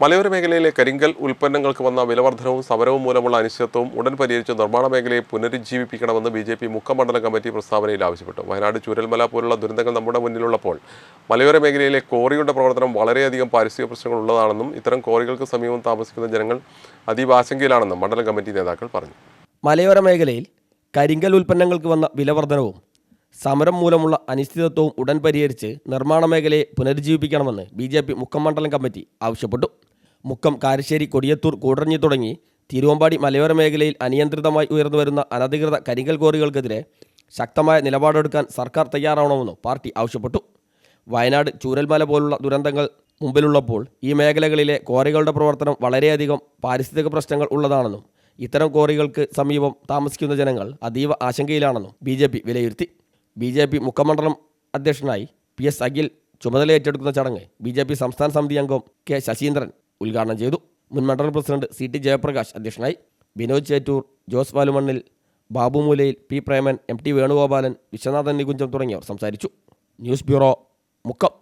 മലയോര മേഖലയിലെ കരിങ്കൽ ഉൽപ്പന്നങ്ങൾക്ക് വന്ന വിലവർദ്ധനവും സമരവും മൂലമുള്ള അനിശ്ചിതത്വവും ഉടൻ പരിഹരിച്ച് നിർമ്മാണ മേഖലയെ പുനരുജ്ജീവിപ്പിക്കണമെന്ന് ബി ജെ പി മുക്കമണ്ഡലം കമ്മിറ്റി പ്രസ്താവനയിൽ ആവശ്യപ്പെട്ടു. വയനാട് ചൂരൽമല പോലുള്ള ദുരന്തങ്ങൾ നമ്മുടെ മുന്നിലുള്ളപ്പോൾ മലയോര മേഖലയിലെ കോറിയുടെ പ്രവർത്തനം വളരെയധികം പാരിസ്ഥിതിക പ്രശ്നങ്ങൾ ഉള്ളതാണെന്നും ഇത്തരം കോറികൾക്ക് സമീപം താമസിക്കുന്ന ജനങ്ങൾ അതീവ ആശങ്കയിലാണെന്നും മണ്ഡലം കമ്മിറ്റി നേതാക്കൾ പറഞ്ഞു. മലയോര മേഖലയിൽ കരിങ്കൽ ഉൽപ്പന്നങ്ങൾക്ക് വന്ന വിലവർധനവും സമരം മൂലമുള്ള അനിശ്ചിതത്വവും ഉടൻ പരിഹരിച്ച് നിർമ്മാണ മേഖലയെ പുനരുജ്ജീവിപ്പിക്കണമെന്ന് ബി ജെ പി മുക്കം മണ്ഡലം കമ്മിറ്റി ആവശ്യപ്പെട്ടു. മുക്കം കാരശ്ശേരി കൊടിയത്തൂർ കൂടറഞ്ഞി തുടങ്ങി തിരുവമ്പാടി മലയോര മേഖലയിൽ അനിയന്ത്രിതമായി ഉയർന്നു വരുന്ന അനധികൃത കരിങ്കൽ കോറികൾക്കെതിരെ ശക്തമായ നിലപാടെടുക്കാൻ സർക്കാർ തയ്യാറാവണമെന്നും പാർട്ടി ആവശ്യപ്പെട്ടു. വയനാട് ചൂരൽമല പോലുള്ള ദുരന്തങ്ങൾ മുമ്പിലുള്ളപ്പോൾ ഈ മേഖലകളിലെ കോറികളുടെ പ്രവർത്തനം വളരെയധികം പാരിസ്ഥിതിക പ്രശ്നങ്ങൾ ഉള്ളതാണെന്നും ഇത്തരം കോറികൾക്ക് സമീപം താമസിക്കുന്ന ജനങ്ങൾ അതീവ ആശങ്കയിലാണെന്നും ബി വിലയിരുത്തി. ബി ജെ പി മുഖമണ്ഡലം അധ്യക്ഷനായി പി എസ് അഖിൽ ചുമതല ഏറ്റെടുക്കുന്ന ചടങ്ങ് ബി ജെ പി സംസ്ഥാന സമിതി അംഗം കെ ശശീന്ദ്രൻ ഉദ്ഘാടനം ചെയ്തു. മുൻ മണ്ഡലം പ്രസിഡന്റ് സി ടി ജയപ്രകാശ് അധ്യക്ഷനായി. Vinod Chettur Jose Valumannil Babu Moolayil P Preman M T Venugopalan Viswanathan Nikunjam തുടങ്ങിയവർ സംസാരിച്ചു. News bureau Mukkam.